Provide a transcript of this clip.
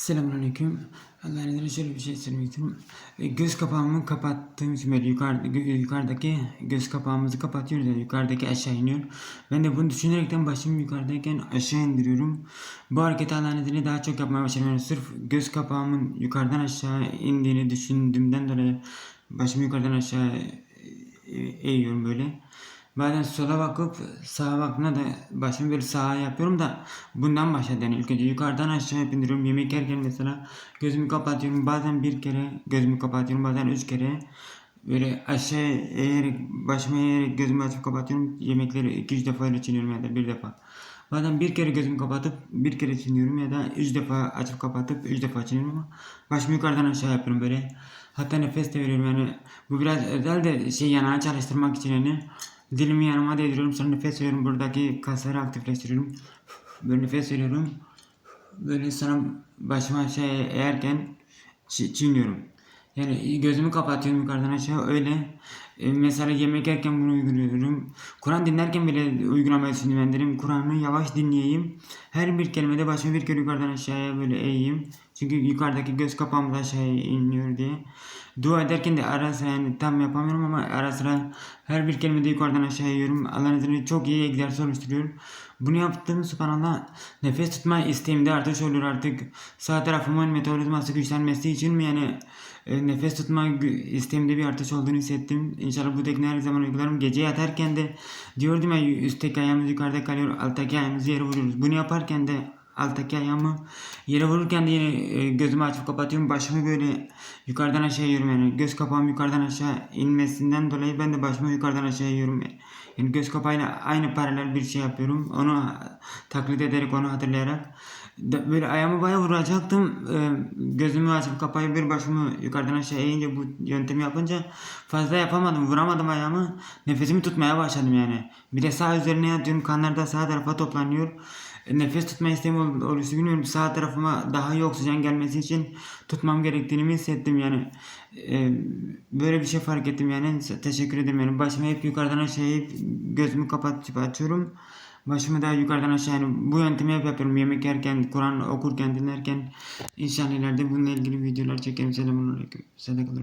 Selamünaleyküm. Allah'ın izniyle şöyle bir şey söylemek. E, Göz kapağımı kapattığım için böyle yukarıda, gö- yukarıdaki göz kapağımızı kapatıyoruz ya yukarıdaki aşağı iniyor. Ben de bunu düşünerekten başım yukarıdayken aşağı indiriyorum. Bu hareketi Allah'ın izniyle daha çok yapmaya başladım. Yani sırf göz kapağımın yukarıdan aşağı indiğini düşündüğümden dolayı başımı yukarıdan aşağı e, eğiyorum böyle. Bazen sola bakıp sağa bakma da başımı böyle sağa yapıyorum da bundan başladı. Yani ilk önce yukarıdan aşağıya indiriyorum yemek yerken mesela gözümü kapatıyorum. Bazen bir kere gözümü kapatıyorum. Bazen üç kere. Böyle aşağı eğerek başımı eğerek gözümü açıp kapatıyorum. Yemekleri iki üç defa öyle çiğniyorum ya da bir defa. Bazen bir kere gözümü kapatıp bir kere çiğniyorum ya da üç defa açıp kapatıp üç defa çiğniyorum ama başımı yukarıdan aşağı yapıyorum böyle. Hatta nefes de veriyorum yani. Bu biraz özel de şey yanağı çalıştırmak için yani Dilimi yanıma değdiriyorum sonra nefes veriyorum buradaki kasları aktifleştiriyorum. Böyle nefes veriyorum. Böyle sonra başıma aşağı eğerken çi- çiğniyorum. Yani gözümü kapatıyorum yukarıdan aşağı öyle. E, mesela yemek yerken bunu uyguluyorum. Kur'an dinlerken bile uygulamayı düşünüyorum. Kur'an'ı yavaş dinleyeyim. Her bir kelimede başımı bir kere yukarıdan aşağıya böyle eğeyim. Çünkü yukarıdaki göz kapağımız aşağıya iniyor diye. Dua ederken de ara sıra yani tam yapamıyorum ama ara sıra her bir kelimede yukarıdan aşağıya yiyorum. Allah'ın izniyle çok iyi egzersiz oluşturuyorum. Bunu yaptığım subhanallah nefes tutma isteğimde artış oluyor artık. Sağ tarafımın metabolizması güçlenmesi için mi yani e, nefes tutma isteğimde bir artış olduğunu hissettim. İnşallah bu tekniği her zaman uygularım. Gece yatarken de diyordum ya üstteki ayağımız yukarıda kalıyor, alttaki ayağımızı yere vuruyoruz. Bunu yaparken de alttaki ayağımı yere vururken de yine e, gözümü açıp kapatıyorum. Başımı böyle yukarıdan aşağı yiyorum yani. Göz kapağım yukarıdan aşağı inmesinden dolayı ben de başımı yukarıdan aşağı yiyorum. Yani göz kapağıyla aynı paralel bir şey yapıyorum. Onu taklit ederek onu hatırlayarak. Böyle ayağımı bayağı vuracaktım. Ee, gözümü açıp kapayıp bir başımı yukarıdan aşağı eğince bu yöntemi yapınca fazla yapamadım. Vuramadım ayağımı. Nefesimi tutmaya başladım yani. Bir de sağ üzerine yatıyorum. Kanlar da sağ tarafa toplanıyor. E, Nefes tutma isteğim ol- oluştu bilmiyorum. Sağ tarafıma daha iyi oksijen gelmesi için tutmam gerektiğini hissettim yani. E, böyle bir şey fark ettim yani. Teşekkür ederim yani. Başımı hep yukarıdan aşağı eğip gözümü kapatıp açıyorum. Başımı da yukarıdan aşağı yani bu yöntemi hep yapıyorum. Yemek yerken, Kur'an okurken, dinlerken. İnşallah ileride bununla ilgili videolar çekerim. Selamun Aleyküm. Sadakalar.